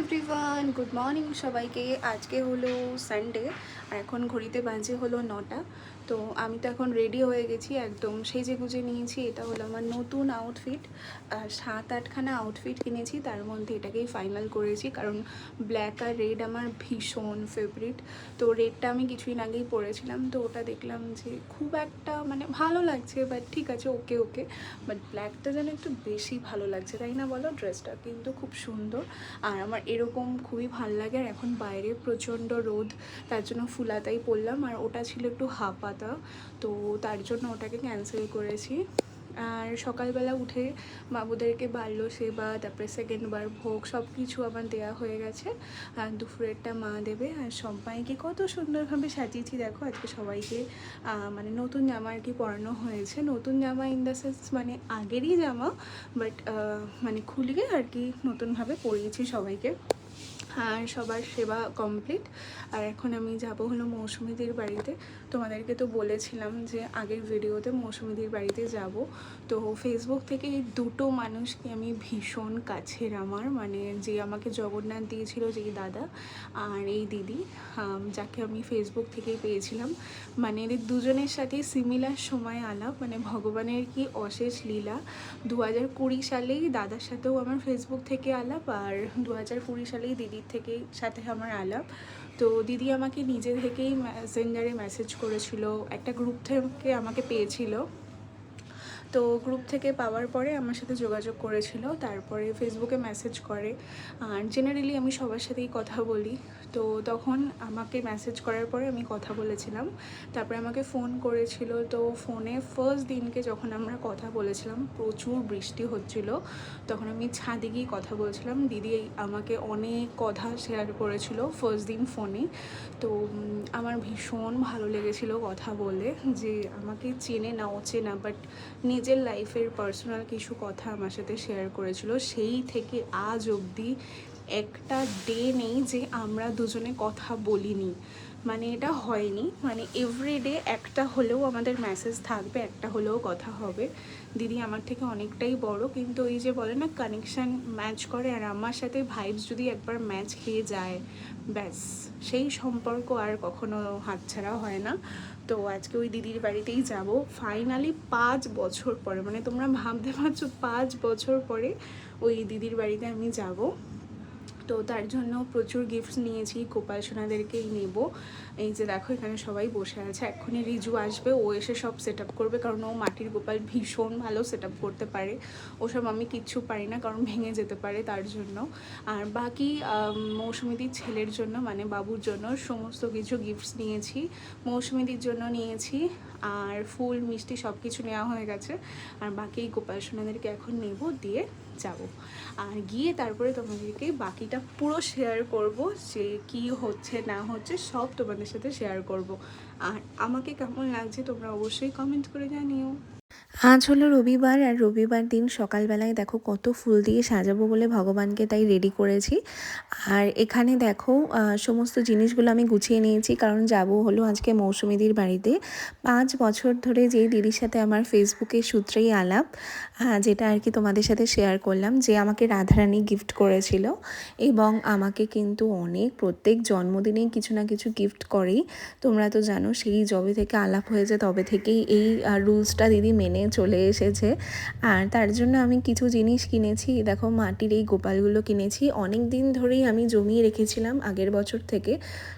Everyone good morning সবাইকে। আজকে হলো সানডে আর এখন ঘড়িতে বাজে হলো নটা। তো আমি তো এখন রেডি হয়ে গেছি একদম। সেজে গুজে নিয়েছি, এটা হলো আমার নতুন আউটফিট সাত আটখানা আউটফিট কিনেছি, তার মধ্যে এটাকেই ফাইনাল করেছি। কারণ ব্ল্যাক আর রেড আমার ভীষণ ফেভারিট তো রেডটা আমি কিছুদিন আগেই পরেছিলাম, তো ওটা দেখলাম যে খুব একটা মানে ভালো লাগছে বাট ঠিক আছে ওকে ওকে বাট ব্ল্যাকটা যেন একটু বেশি ভালো লাগছে, তাই না বলো? ড্রেসটা কিন্তু খুব সুন্দর। আর আমার এরকম খুবই ভালো লাগে, আর এখন বাইরে প্রচণ্ড রোদ, তার জন্য ফুলাতাই পরলাম। আর ওটা ছিল একটু হাফাতা তো তার জন্য ওটাকে ক্যান্সেল করেছি। আর সকালবেলা উঠে বাবুদেরকে বাল্য সেবা, তারপরে সেকেন্ড বার ভোগ সব কিছু আমার দেওয়া হয়ে গেছে। আর দুপুরেরটা মা দেবে। আর সবাইকে কত সুন্দরভাবে সাজিয়েছি দেখো, আজকে সবাইকে মানে নতুন জামা আর কি পরানো হয়েছে। নতুন জামা ইন দ্য সেন্স মানে আগেরই জামা বাট মানে খুলিয়ে আর কি নতুনভাবে পরিয়েছি সবাইকে। আর সবার সেবা কমপ্লিট আর এখন আমি যাব হলো মৌসুমিদির বাড়িতে। তোমাদেরকে তো বলেছিলাম যে আগের ভিডিওতে মৌসুমিদির বাড়িতে যাব। তো ফেসবুক থেকে এই দুটো মানুষকে আমি ভীষণ কাছের আমার। মানে যে আমাকে জগন্নাথ দিয়েছিল, যেই দাদা আর এই দিদি যাকে আমি ফেসবুক থেকেই পেয়েছিলাম। মানে এদের দুজনের সাথেই সিমিলার সময় আলাপ। মানে ভগবানের কি অশেষ লীলা। দু হাজার কুড়ি সালেই দাদার সাথেও আমার ফেসবুক থেকে আলাপ। আর দু হাজার কুড়ি সালেই দিদির থেকে সাথে আমার আলাপ। তো দিদি আমাকে নিজে থেকেই মেসেঞ্জারে মেসেজ করেছিল। একটা গ্রুপ থেকে আমাকে পেয়েছিল। তো গ্রুপ থেকে পাওয়ার পরে আমার সাথে যোগাযোগ করেছিল। তারপরে ফেসবুকে মেসেজ করে। আর জেনারেলি আমি সবার সাথেই কথা বলি। তো তখন আমাকে মেসেজ করার পরে আমি কথা বলেছিলাম। তারপরে আমাকে ফোন করেছিল। তো ফোনে ফার্স্ট দিনকে যখন আমরা কথা বলেছিলাম, প্রচুর বৃষ্টি হচ্ছিল। তখন আমি ছাদে গিয়ে কথা বলছিলাম, দিদি আমাকে অনেক কথা শেয়ার করেছিল ফার্স্ট দিন ফোনে তো আমার ভীষণ ভালো লেগেছিল কথা বলে যে, আমাকে চেনে না ওচে না বাট নিজের লাইফের পার্সোনাল কিছু কথা আমার সাথে শেয়ার করেছিল। সেই থেকে আজ অবধি একটা ডে নেই যে আমরা দুজনে কথা বলিনি। মানে এটা হয়নি। মানে এভরিডে একটা হলেও আমাদের মেসেজ থাকবে, একটা হলেও কথা হবে। দিদি আমার থেকে অনেকটাই বড়, কিন্তু ওই যে বলে না কানেকশান ম্যাচ করে আর আমার সাথে ভাইবস যদি একবার ম্যাচ খেয়ে যায়, ব্যাস। সেই সম্পর্ক আর কখনো হাতছাড়া হয় না। তো আজকে ওই দিদির বাড়িতেই যাব। ফাইনালি পাঁচ বছর পরে মানে তোমরা ভাবতে পারছ, পাঁচ বছর পরে ওই দিদির বাড়িতে আমি যাব। তো তার জন্য প্রচুর গিফটস নিয়েছি গোপাল সোনাদেরকেই নেব। এই যে দেখো, এখানে সবাই বসে আছে। এক্ষুনি রিজু আসবে, ও এসে সব সেট করবে, কারণ ও মাটির গোপাল ভীষণ ভালো সেট করতে পারে। ওসব আমি কিচ্ছু পারি না, কারণ ভেঙে যেতে পারে তার জন্য। আর বাকি মৌসুমীদির ছেলের জন্য মানে বাবুর জন্য সমস্ত কিছু গিফটস নিয়েছি। মৌসুমীদির জন্য নিয়েছি, আর ফুল, মিষ্টি সব কিছু নেওয়া হয়ে গেছে। আর বাকি গোপাল সোনাদেরকে এখন নেব, দিয়ে যাব। আর গিয়ে তারপরে তোমাদেরকে বাকিটা পুরো শেয়ার করব, যে কি হচ্ছে, না হচ্ছে, সব তোমাদের সাথে শেয়ার করব। আর আমাকে কেমন লাগছে তোমরা অবশ্যই কমেন্ট করে জানিও। আজ হলো রবিবার আর রবিবার দিন সকালবেলায় দেখো কত ফুল দিয়ে সাজাবো বলে ভগবানকে তাই রেডি করেছি। আর এখানে দেখো সমস্ত জিনিসগুলো আমি গুছিয়ে নিয়েছি, কারণ যাব হলো আজকে মৌসুমিদির বাড়িতে। পাঁচ বছর ধরে যেই দিদির সাথে আমার ফেসবুকে সূত্রেই আলাপ যেটা আর কি তোমাদের সাথে শেয়ার করলাম, যে আমাকে রাধারানী গিফট করেছিল এবং আমাকে কিন্তু অনেক, প্রত্যেক জন্মদিনেই কিছু না কিছু গিফট করেই। তোমরা তো জানো, সেই যবে থেকে আলাপ হয়েছে তবে থেকেই এই রুলসটা দিদি মেনে চলে এসেছে। আর তার জন্য আমি কিছু জিনিস কিনেছি। দেখো, মাটির এই গোপালগুলো কিনেছি। অনেক দিন ধরেই আমি জমিয়ে রেখেছিলাম আগের বছর থেকে।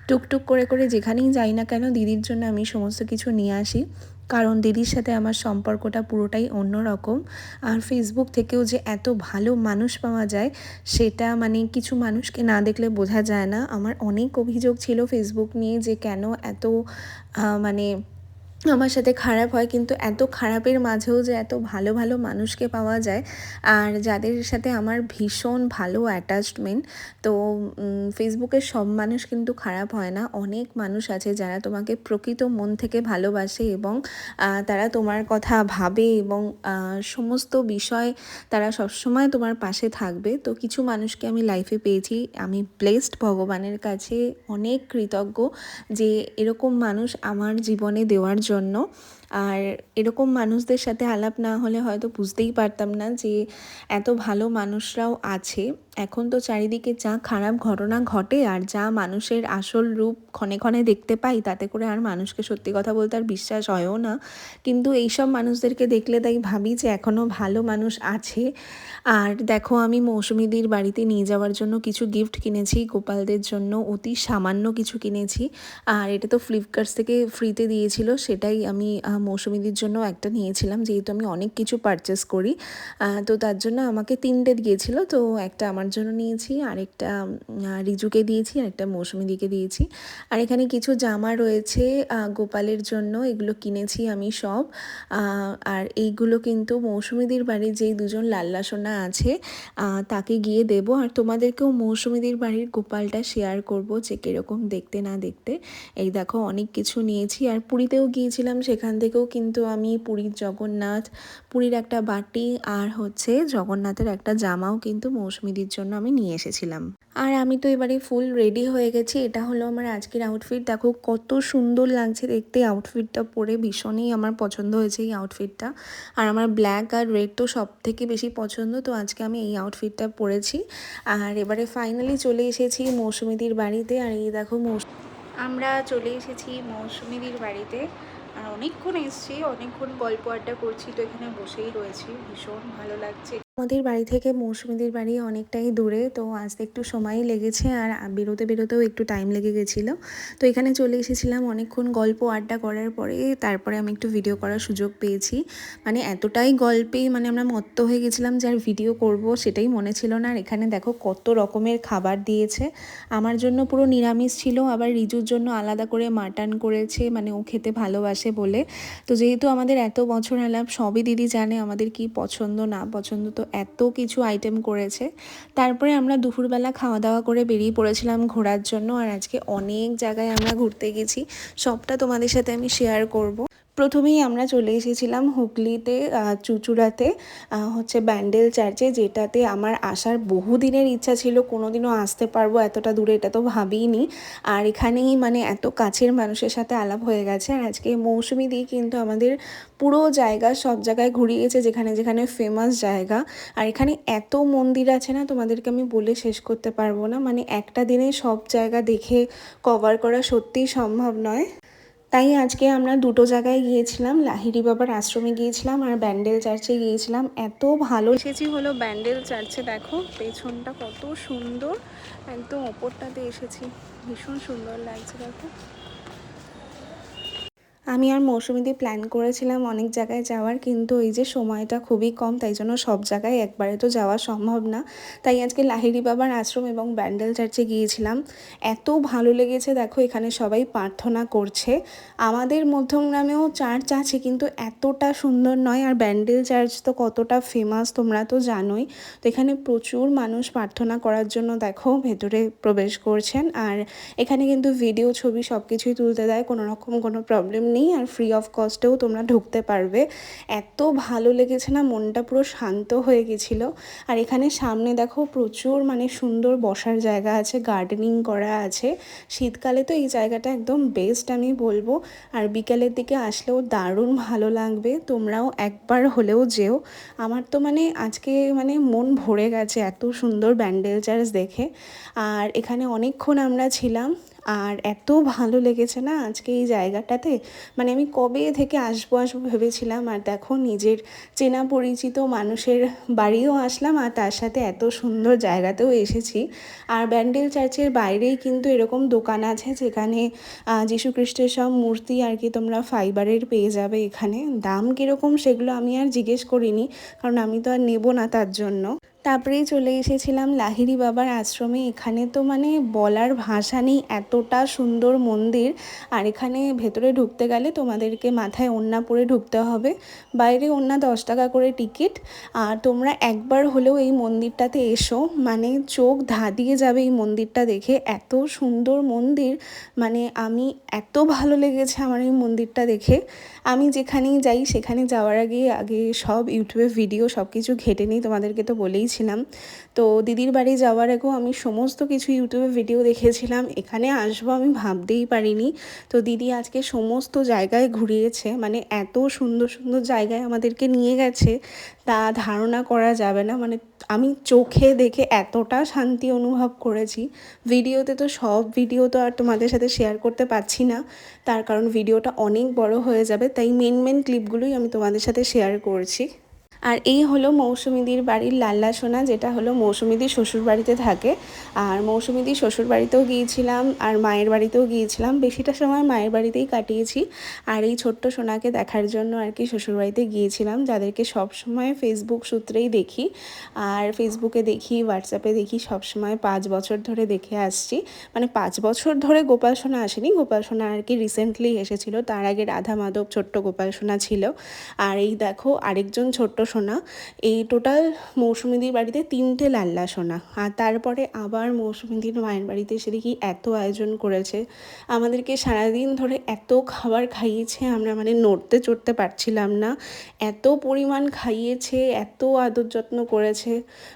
টুকটুক করে করে যেখানেই যাই না কেন দিদির জন্য আমি সমস্ত কিছু নিয়ে আসি। কারণ দিদির সাথে আমার সম্পর্কটা পুরোটাই অন্যরকম আর ফেসবুক থেকেও যে এত ভালো মানুষ পাওয়া যায়, সেটা মানে কিছু মানুষকে না দেখলে বোঝা যায় না। আমার অনেক অভিযোগ ছিল ফেসবুক নিয়ে যে কেন এত মানে আমার সাথে খারাপ হয়, কিন্তু এত খারাপের মাঝেও যে এত ভালো ভালো মানুষকে পাওয়া যায়। আর যাদের সাথে আমার ভীষণ ভালো অ্যাটাচমেন্ট তো ফেসবুকের সব মানুষ কিন্তু খারাপ হয় না। অনেক মানুষ আছে যারা তোমাকে প্রকৃত মন থেকে ভালোবাসে এবং তারা তোমার কথা ভাবে এবং সমস্ত বিষয় তারা সবসময় তোমার পাশে থাকবে। তো কিছু মানুষকে আমি লাইফে পেয়েছি। আমি ব্লেসড ভগবানের কাছে অনেক কৃতজ্ঞ যে এরকম মানুষ আমার জীবনে দেওয়ার জন্য আর এরকম মানুষদের সাথে আলাপ না হলে হয়তো বুঝতেই পারতাম না যে এত ভালো মানুষরাও আছে। এখন তো চারিদিকে যা খারাপ ঘটনা ঘটে আর যা মানুষের আসল রূপ ক্ষণে ক্ষণে দেখতে পাই, তাতে করে আর মানুষকে সত্যি কথা বলতে আর বিশ্বাস হয়ও না। কিন্তু এইসব মানুষদেরকে দেখলে তাই ভাবি যে এখনও ভালো মানুষ আছে। আর দেখো আমি মৌসুমিদির বাড়িতে নিয়ে যাওয়ার জন্য কিছু গিফট কিনেছি, গোপালদের জন্য অতি সামান্য কিছু কিনেছি। আর এটা তো ফ্লিপকার্টস থেকে ফ্রিতে দিয়েছিল, সেটাই আমি মৌসুমিদির জন্য একটা নিয়েছিলাম, যেহেতু আমি অনেক কিছু পারচেস করি। তো তার জন্য আমাকে তিনটে দিয়েছিল, তো একটা আমার জন্য নিয়েছি, আরেকটা রিজুকে দিয়েছি আর একটা মৌসুমিদিকে দিয়েছি। আর এখানে কিছু জামা রয়েছে গোপালের জন্য, এগুলো কিনেছি আমি সব। আর এইগুলো কিন্তু মৌসুমিদির বাড়ির যেই দুজন লাল্লা সোনা আছে তাকে গিয়ে দেবো। আর তোমাদেরকেও মৌসুমিদির বাড়ির গোপালটা শেয়ার করব, যে কীরকম দেখতে না দেখতে। এই দেখো, অনেক কিছু নিয়েছি। আর পুরীতেও গিয়েছিলাম সেখান থেকেও কিন্তু আমি পুরীর জগন্নাথ, পুরীর একটা বাটি আর হচ্ছে জগন্নাথের একটা জামাও কিন্তু মৌসুমিদির জন্য আমি নিয়ে এসেছিলাম। আর আমি তো এবারে ফুল রেডি হয়ে গেছি। এটা হলো আমার আজকের আউটফিট দেখো কত সুন্দর লাগছে দেখতে। আউটফিটটা পরে ভীষণই আমার পছন্দ হয়েছে এই আউটফিটটা আর আমার ব্ল্যাক আর রেড তো সব থেকে বেশি পছন্দ। তো আজকে আমি এই আউটফিটটা পরেছি। আর এবারে ফাইনালি চলে এসেছি মৌসুমিদির বাড়িতে। আর এই দেখো মৌস আমরা চলে এসেছি মৌসুমিদির বাড়িতে। আর অনেকক্ষণ এসেছি, অনেকক্ষণ গল্প আড্ডা করছি, তো এখানে বসেই রয়েছি। ভীষণ ভালো লাগছে। আমাদের বাড়ি থেকে মৌসুমিদের বাড়ি অনেকটাই দূরে, তো আসতে একটু সময়ই লেগেছে আর বেরোতে বেরোতেও একটু টাইম লেগে গেছিল। তো এখানে চলে এসেছিলাম অনেকক্ষণ গল্প আড্ডা করার পরে, তারপরে আমি একটু ভিডিও করার সুযোগ পেয়েছি। মানে এতটাই গল্পে মানে আমরা মত্ত হয়ে গেছিলাম যে আর ভিডিও করব সেটাই মনে ছিল না। আর এখানে দেখো কত রকমের খাবার দিয়েছে। আমার জন্য পুরো নিরামিষ ছিল, আবার রিজুর জন্য আলাদা করে মাটন করেছে মানে ও খেতে ভালোবাসে বলে। তো যেহেতু আমাদের এত বছর আলাপ, সবই দিদি জানে আমাদের কি পছন্দ না পছন্দ, তো এত কিছু আইটেম করেছে। তারপরে আমরা দুপুরবেলা খাওয়া দাওয়া করে বেরিয়ে পড়েছিলাম ঘোরার জন্য। আর আজকে অনেক জায়গায় আমরা ঘুরতে গেছি। সবটা তোমাদের সাথে আমি শেয়ার করব। প্রথমেই আমরা চলে এসেছিলাম হুগলিতে চুচুড়াতে হচ্ছে ব্যান্ডেল চার্চে, যেটাতে আমার আসার বহুদিনের ইচ্ছা ছিল। কোনোদিনও আসতে পারব এতটা দূরে, এটা তো ভাবিনি আর এখানেই মানে এত কাছের মানুষের সাথে আলাপ হয়ে গেছে। আর আজকে মৌসুমি দিয়ে কিন্তু আমাদের পুরো জায়গা সব জায়গায় ঘুরিয়েছে যেখানে যেখানে ফেমাস জায়গা। আর এখানে এত মন্দির আছে না, তোমাদেরকে আমি বলে শেষ করতে পারব না। মানে একটা দিনে সব জায়গা দেখে কভার করা সত্যিই সম্ভব নয়। তাই আজকে আমরা দুটো জায়গায় গিয়েছিলাম, লাহিড়ি বাবার আশ্রমে গিয়েছিলাম আর ব্যান্ডেল চার্চে গিয়েছিলাম। এত ভালো এসেছি হলো ব্যান্ডেল চার্চে, দেখো পেছনটা কত সুন্দর, একদম ওপরটাতে এসেছি। ভীষণ সুন্দর লাগছে, দেখো। আমি আর মৌসুমিদি প্ল্যান করেছিলাম অনেক জায়গায় যাওয়ার, কিন্তু এই যে সময়টা খুবই কম, তাই জন্য সব জায়গায় একবারে তো যাওয়া সম্ভব না। তাই আজকে লাহিড়ি বাবার আশ্রম এবং ব্যান্ডেল চার্চে গিয়েছিলাম। এত ভালো লেগেছে, দেখো এখানে সবাই প্রার্থনা করছে। আমাদের মধ্যমগ্রামেও চার্চ আছে, কিন্তু এতটা সুন্দর নয়, আর ব্যান্ডেল চার্চ তো কতটা ফেমাস তোমরা তো জানোই। তো এখানে প্রচুর মানুষ প্রার্থনা করার জন্য, দেখো, ভেতরে প্রবেশ করছেন। আর এখানে কিন্তু ভিডিও ছবি সব কিছুই তুলতে দেয়, কোনো রকম কোনো প্রবলেম নেই। আর ফ্রি অফ কস্টেও তোমরা ঢুকতে পারবে। এত ভালো লেগেছে না, মনটা পুরো শান্ত হয়ে গেছিল। আর এখানে সামনে দেখো প্রচুর মানে সুন্দর বসার জায়গা আছে গার্ডেনিং করা আছে। শীতকালে তো এই জায়গাটা একদম বেস্ট আমি বলব। আর বিকালের দিকে আসলেও দারুণ ভালো লাগবে, তোমরাও একবার হলেও যেও। আমার তো মানে আজকে মানে মন ভরে গেছে এত সুন্দর ব্যান্ডেল চার্চ দেখে। আর এখানে অনেকক্ষণ আমরা ছিলাম আর এত ভালো লেগেছে না আজকে এই জায়গাটাতে? মানে আমি কবে থেকে আসব আসব ভেবেছিলাম আর দেখো নিজের চেনা পরিচিত মানুষের বাড়িও আসলাম আর তার সাথে এত সুন্দর জায়গাতেও এসেছি। আর ব্যান্ডেল চার্চের বাইরেই কিন্তু এরকম দোকান আছে যেখানে আহ, যীশু খ্রিস্টের সব মূর্তি আর কি তোমরা ফাইবারের পেয়ে যাবে এখানে। দাম কীরকম সেগুলো আমি আর জিজ্ঞেস করিনি কারণ আমি তো আর নেব না তার জন্য। তারপরেই চলে এসেছিলাম লাহিড়ি বাবার আশ্রমে। এখানে তো মানে বলার ভাষা নেই, এতটা সুন্দর মন্দির। আর এখানে ভেতরে ঢুকতে গেলে তোমাদেরকে মাথায় ওড়না পরে ঢুকতে হবে। বাইরে ওড়না দশ টাকা করে টিকিট। আর তোমরা একবার হলেও এই মন্দিরটাতে এসো। মানে চোখ ধা ধাঁধিয়ে যাবে এই মন্দিরটা দেখে। এত সুন্দর মন্দির। মানে আমি এত ভালো লেগেছে আমার এই মন্দিরটা দেখে। আমি যেখানেই যাই সেখানে যাওয়ার আগে আগে সব ইউটিউবে ভিডিও সব কিছু ঘেটে নিই। তোমাদেরকে তো বলেইছি। যাচ্ছিলাম তো দিদির বাড়ি যাওয়ার আগেও আমি সমস্ত কিছু ইউটিউবে ভিডিও দেখেছিলাম। এখানে আসব আমি ভাবতেই পারিনি। তো দিদি আজকে সমস্ত জায়গায় ঘুরিয়েছে মানে এত সুন্দর সুন্দর জায়গায় আমাদেরকে নিয়ে গেছে, তা ধারণা করা যাবে না। মানে আমি চোখে দেখে এতটা শান্তি অনুভব করেছি। ভিডিওতে তো সব ভিডিও তো আর তোমাদের সাথে শেয়ার করতে পারছি না। তার কারণ ভিডিওটা অনেক বড় হয়ে যাবে, তাই মেন মেন ক্লিপগুলোই আমি তোমাদের সাথে শেয়ার করছি। আর এই হলো মৌসুমিদির বাড়ির লাল্লা সোনা, যেটা হলো মৌসুমিদির শ্বশুর বাড়িতে থাকে। আর মৌসুমিদির শ্বশুর বাড়িতেও গিয়েছিলাম আর মায়ের বাড়িতেও গিয়েছিলাম। বেশিটা সময় মায়ের বাড়িতেই কাটিয়েছি। আর এই ছোট্ট সোনাকে দেখার জন্য আর কি শ্বশুর বাড়িতে গিয়েছিলাম, যাদেরকে সব সময় ফেসবুক সূত্রেই দেখি। আর ফেসবুকে দেখি হোয়াটসঅ্যাপে দেখি, সব সময় পাঁচ বছর ধরে দেখে আসছি। মানে পাঁচ বছর ধরে গোপাল সোনা আসেনি। গোপাল সোনা আর কি রিসেন্টলি এসেছিল। তার আগে রাধা মাধব ছোট্ট গোপাল সোনা ছিল। আর এই দেখো, আরেকজন ছোট্ট সোনা। এই টোটাল মৌসুমিদির বাড়িতে তিনটে লাল্লা সোনা। আর তারপরে আবার মৌসুমিদির মায়ের বাড়িতে এসে দেখি এত আয়োজন করেছে। আমাদেরকে সারাদিন ধরে এত খাবার খাইয়েছে আমরা মানে নড়তে চড়তে পারছিলাম না। এত পরিমাণ খাইয়েছে, এত আদর যত্ন করেছে।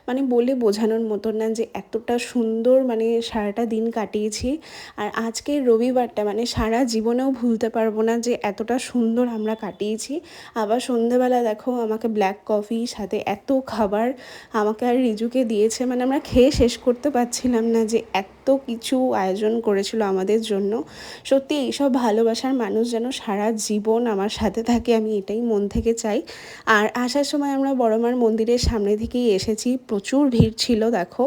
মানে বলে বোঝানোর মতো না যে এতটা সুন্দর মানে সারাটা দিন কাটিয়েছি। আর আজকের রবিবারটা মানে সারা জীবনেও ভুলতে পারব না যে এতটা সুন্দর আমরা কাটিয়েছি। আবার সন্ধেবেলা দেখো, আমাকে ব্ল্যাক কফি, সাথে এত খাবার আমাকে আর রিজুকে দিয়েছে মানে আমরা খেয়ে শেষ করতে পারছিলাম না যে এত কিছু আয়োজন করেছিল আমাদের জন্য। সত্যি এইসব ভালোবাসার মানুষ যেন সারা জীবন আমার সাথে থাকে, আমি এটাই মন থেকে চাই। আর আসার সময় আমরা বড়মার মন্দিরের সামনে থেকেই এসেছি, প্রচুর ভিড় ছিল, দেখো।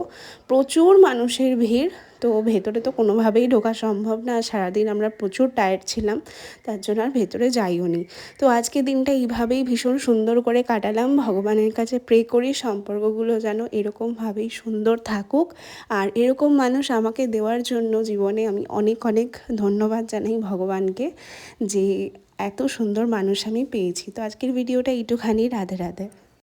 প্রচুর মানুষের ভিড় তো ভেতরে তো কোনোভাবেই ঢোকা সম্ভব না। সারাদিন আমরা প্রচুর টায়ার্ড ছিলাম, তার জন্য আর ভেতরে যাইও নি। তো আজকে দিনটা এইভাবেই ভীষণ সুন্দর করে কাটালাম। ভগবানের কাছে প্রে করি, সম্পর্কগুলো যেন এরকমভাবেই সুন্দর থাকুক। আর এরকম মানুষ আমাকে দেওয়ার জন্য জীবনে আমি অনেক অনেক ধন্যবাদ জানাই ভগবানকে যে এত সুন্দর মানুষ আমি পেয়েছি। তো আজকের ভিডিওটা একটুখানি রাধে রাধে।